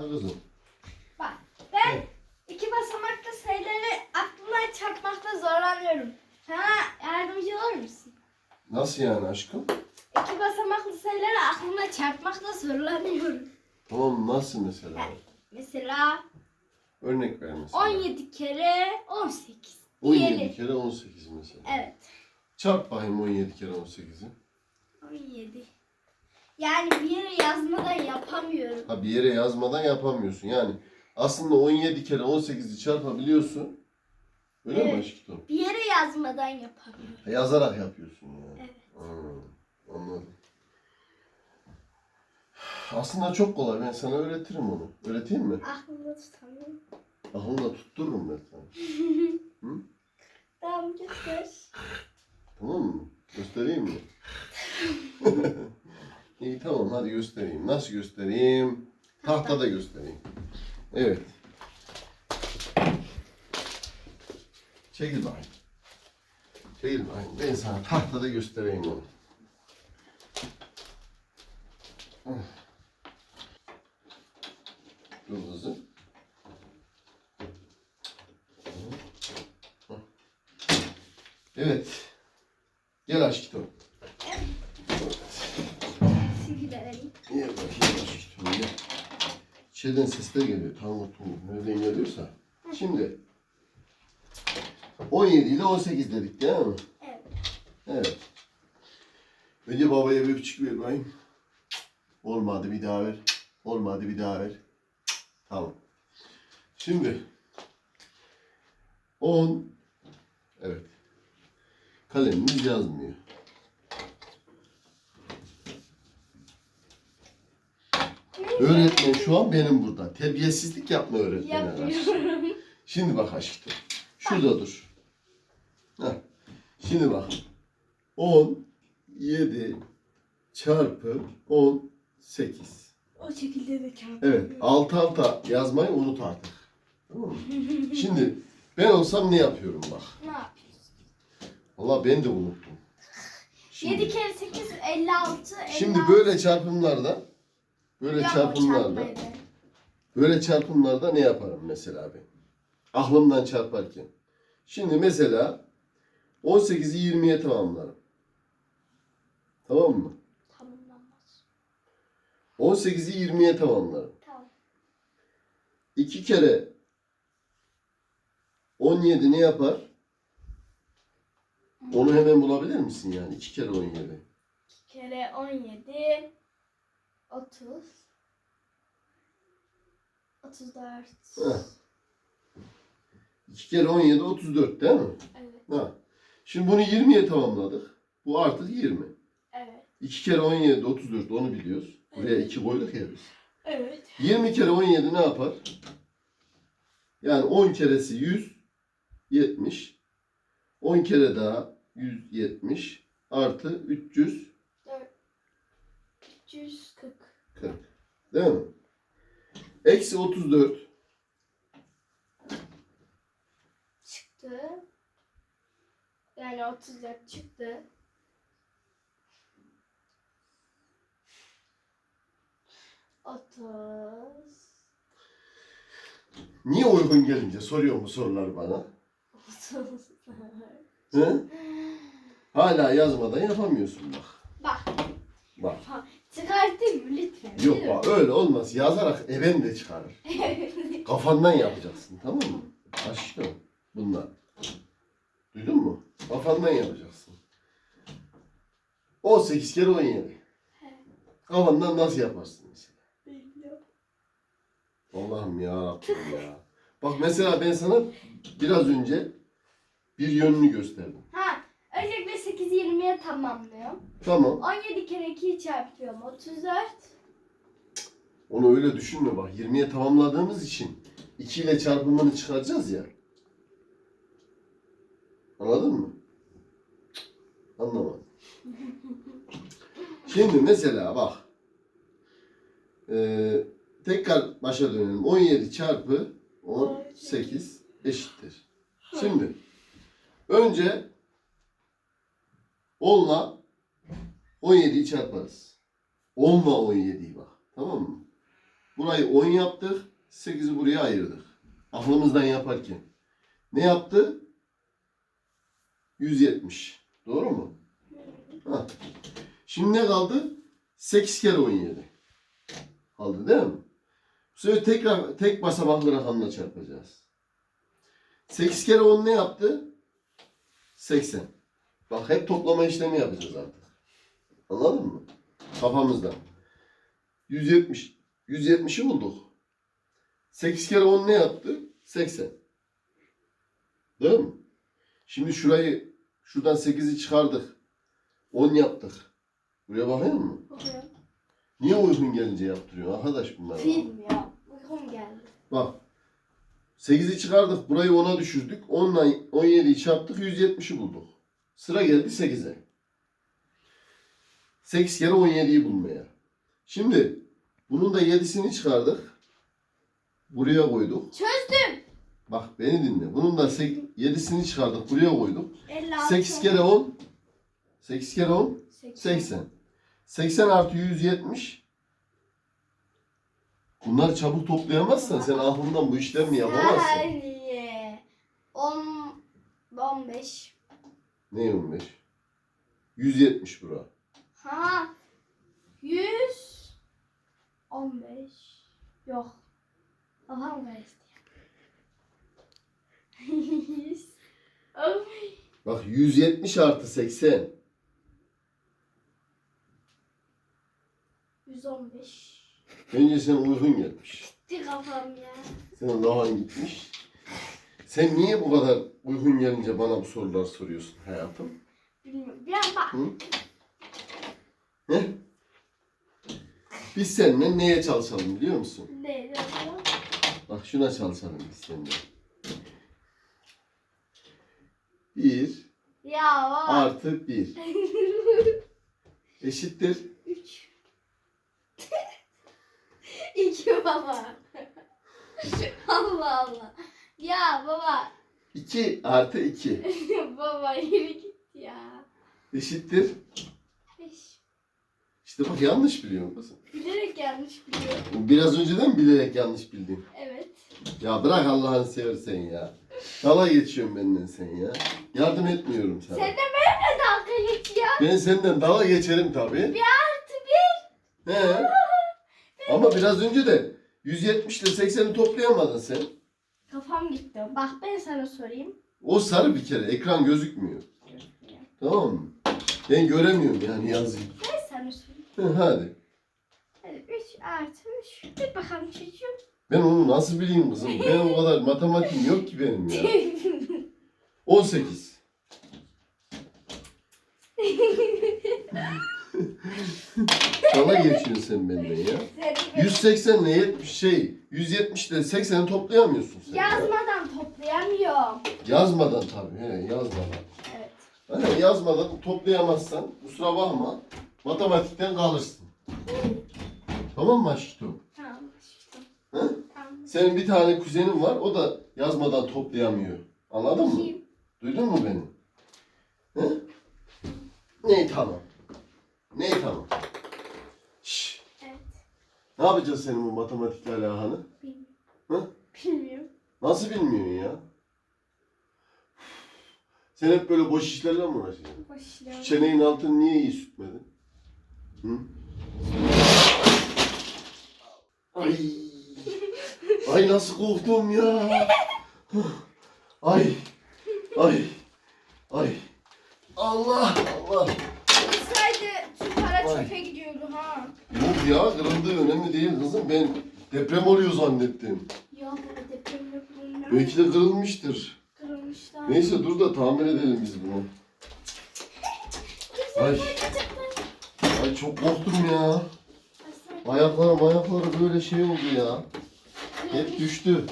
Ha kızım. Bak ben Evet. iki basamaklı sayıları aklımdan çarpmakta zorlanıyorum. Sana yardımcı olur musun? Nasıl yani aşkım? İki basamaklı sayıları aklımda çarpmakta zorlanıyorum. Tamam nasıl mesela? Mesela Örnek ver mesela. 17 kere 18. 17 Diyelim. kere 18 mesela. Evet. Çarp bakayım 17 kere 18'i. 17. Yani bir yere yazmadan yapamıyorum. Ha bir yere yazmadan yapamıyorsun. Yani aslında 17 kere 18'i çarpabiliyorsun. Öyle mi Evet. aşkım? Bir yere yazmadan yapamıyorum. Ha, Yazarak yapıyorsun yani. Evet. Hmm, anladım. Aslında çok kolay. Ben sana öğretirim onu. Öğreteyim mi? Aklımda tutamıyorum. Aklında tuttururum ben sana. Tamam göster. Tamam mı? Göstereyim mi? İyi tamam hadi göstereyim. Nasıl göstereyim? Tahtada göstereyim. Evet. Çekil bakayım. Çekil bakayım. Ben sana tahtada göstereyim onu. Dur kızım. Evet. Gel aşkım. Silgilerim. Gel bakayım aşkım gel. İçeriden sesler geliyor. Tanrı tungur. Nereden geliyorsa. Şimdi 17 ile 18 dedik değil mi? Evet. Evet. Önce babaya bir küçük ver bakayım. Olmadı bir daha ver. Olmadı bir daha ver. Tamam. Şimdi 10 Evet. Kalemimiz yazmıyor. Öğretmen şu an benim burada. Terbiyesizlik yapma öğretmene karşı. Yapıyorum. Şimdi bak aşkım. Şurada dur. Heh. Şimdi bak. 10, 7 çarpı 10, 8. o şekilde de çarpıyorum. Evet. Alt alta yazmayı unut artık. Tamam mı? Şimdi ben olsam ne yapıyorum bak. Ne yapıyorsun? Valla ben de unuttum. Şimdi, 7 kere 8 56. 56. şimdi böyle çarpımlarda böyle Yok, çarpımlarda çarpmaydı. Böyle çarpımlarda ne yaparım mesela ben? Aklımdan çarparken. Şimdi mesela 18'i 20'ye tamamlarım. Tamam mı? Tamamlanmaz. 18'i 20'ye tamamlarım. Tamam. 2 kere 17 ne yapar? Onu hemen bulabilir misin yani? 2 kere 17. 2 kere 17 30 34 Heh. 2 kere 17 34 değil mi? Evet. Ha. Şimdi bunu 20'ye tamamladık. Bu artık 20. Evet. 2 kere 17 34 onu biliyoruz. Buraya 2 koyduk ya biz. Evet. 20 kere 17 ne yapar? Yani 10 keresi 100 70. 10 kere daha 170 artı 340 340 değil mi? Eksi 34 çıktı. Yani 34 çıktı. Otuz. Niye uygun gelince soruyor bu sorular bana? Otuz. He? Hala yazmadan yapamıyorsun bak. Bak Bak. Çıkartayım mı lütfen? Yok bak öyle olmaz. Yazarak even de çıkarır. Kafandan yapacaksın tamam mı? Aşkım bunlar. Duydun mu? Kafandan yapacaksın. 18 kere 17. Kafandan nasıl yaparsın mesela? Bilmiyorum. Allah'ım ya Rabbim ya. Bak mesela ben sana biraz önce bir yönünü gösterdim. Ha, öncelikle 8 20'ye tamamlıyorum. Tamam. 17 kere 2'yi çarpıyorum. 34. Onu öyle düşünme bak. 20'ye tamamladığımız için 2 ile çarpımını çıkaracağız ya. Anladın mı? Anlamadım. Şimdi mesela bak. Ee, tekrar başa dönelim. 17 çarpı 18 eşittir. Şimdi önce 10'la 17'yi çarparız. 10'la 17'yi bak. Tamam mı? Burayı 10 yaptık. 8'i buraya ayırdık. Aklımızdan yaparken. Ne yaptı? 170. Doğru mu? Ha. Şimdi ne kaldı? 8 kere 17. Kaldı değil mi? Bu sefer tekrar tek basamaklı rakamla çarpacağız. 8 kere 10 ne yaptı? 80. Bak hep toplama işlemi yapacağız artık. Anladın mı? Kafamızda. 170. 170'i bulduk. 8 kere 10 ne yaptı? 80. Değil mi? Şimdi şurayı şuradan 8'i çıkardık. 10 yaptık. Buraya bakıyor musun? Bakıyorum. Niye uykun gelince yaptırıyor arkadaş bunlar? Bilmiyorum. Uykum geldi. Bak. 8'i çıkardık. Burayı 10'a düşürdük. 10'la 17'yi çarptık. 170'i bulduk. Sıra geldi 8'e. 8 kere 17'yi bulmaya. Şimdi bunun da 7'sini çıkardık. Buraya koyduk. Çözdüm. Bak beni dinle. Bunun da 7'sini çıkardık. Buraya koyduk. 56. 8 kere 10. 8 kere 10. 80. 80 artı 170. Bunları çabuk toplayamazsan sen aklından bu işlemi yapamazsın. Saniye. 10 15. Ne 15? 170 bura. Ha. 100 15. Yok. Kafam karıştı. 100 15. Bak 170 artı 80. 115. Önce sen uykun gelmiş. Gitti kafam ya. Senin kafan gitmiş. Sen niye bu kadar uykun gelince bana bu sorular soruyorsun hayatım? Bilmiyorum. Bir an bak. Hı? Ne? Biz seninle neye çalışalım biliyor musun? O? Bak şuna çalışalım biz seninle. Bir Ya baba. artı bir eşittir 3. 2 baba. Allah Allah. Ya baba. 2 artı 2 baba yürü git ya. eşittir. 5. İşte bak yanlış biliyorsun kızım. Bilerek yanlış biliyorum. Biraz önceden bilerek yanlış bildin. Evet. Ya bırak Allah'ını seversen ya. Dala geçiyorsun benden sen ya. Yardım etmiyorum sana. Sen de benimle dalga geçiyorsun. Ben senden dala geçerim tabii. Bir artı bir. He. Ama biraz önce de 170 ile 80'i toplayamadın sen. Kafam gitti. Bak ben sana sorayım. O sarı bir kere. Ekran gözükmüyor. Tamam mı? Ben göremiyorum yani yazıyı. Ben sana sorayım. He, Hadi. Hadi 3 artı 3. Bir bakalım çocuğum. Ben onu nasıl bileyim kızım? Benim o kadar matematiğim yok ki benim ya. 18. Dala geçiyorsun sen benden ya. Seni 180 ile 70 şey 170 ile 80'i toplayamıyorsun sen. ya. yazmadan toplayamıyorum. Yazmadan tabii. He, yazmadan. Evet. Hani yazmadan toplayamazsan kusura bakma matematikten kalırsın. Tamam mı aşkım? Tamam. Hı? Tamam. Senin bir tane kuzenin var o da yazmadan toplayamıyor. Anladın mı? Kim? Duydun mu beni? Hı? Ne tamam. Ne tamam. Şş, Evet. ne yapacağız senin bu matematikle alakanı? Bilmiyorum. Hı? Bilmiyorum. Nasıl bilmiyorsun ya? Sen hep böyle boş işlerle mi uğraşacaksın? Şu Başlıyorum. çeneğin altını niye iyi sütmedin? Hı? Ay. Ay nasıl korktum ya. Ay. Ay. Ay. Allah Allah. Olsaydı şu para Ay. çöpe gidiyordu ha. Yok ya kırıldığı önemli değil kızım. Ben deprem oluyor zannettim. Ya baba deprem yok. Belki de kırılmıştır. Kırılmışlar. Neyse dur da tamir edelim biz bunu. Ay. Ay çok korktum ya. Ayaklarım ayakları böyle şey oldu ya. Hep düştü.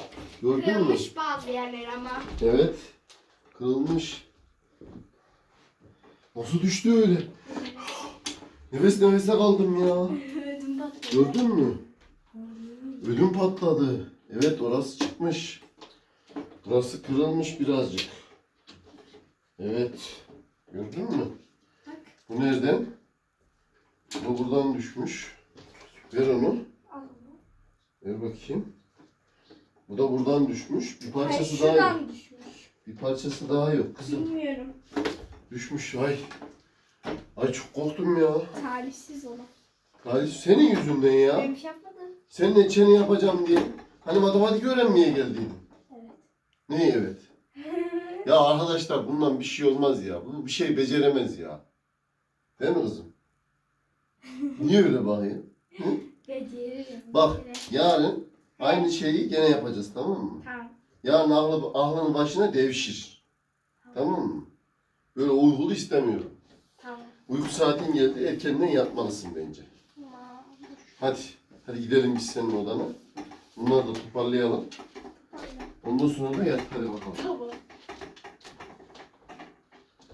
Gördün mü? Kırılmış bazı yerler ama. Evet. Kırılmış. Nasıl düştü öyle? Nefes nefese kaldım ya. Ödüm patladı. Gördün mü? Ödüm patladı. Evet orası çıkmış. Burası kırılmış birazcık. Evet. Gördün mü? Bak. Bu nereden? Bu buradan düşmüş. Ver onu. Al Ver bakayım. Bu da buradan düşmüş. Bir Hayır, parçası daha yok. düşmüş. Bir parçası daha yok kızım. Bilmiyorum. Düşmüş ay. Ay çok korktum ya. Talihsiz olan. Talih senin yüzünden ya. Ben bir şey yapmadım. Senin içini yapacağım diye. Hani matematik öğrenmeye geldiydin. Evet. Ne evet? Ya arkadaşlar bundan bir şey olmaz ya. Bu bir şey beceremez ya. Değil mi kızım? Niye öyle bakıyorsun? Beceririm. Bak yarın aynı şeyi gene yapacağız tamam mı? Tamam. Yarın aklı, aklının başına devşir. Tamam mı? Böyle uykulu istemiyorum. Tamam. Uyku saatin geldi erkenden yatmalısın bence. Hadi. Hadi gidelim biz senin odana. Bunları da toparlayalım. Ondan sonra da yat hadi bakalım. Tamam.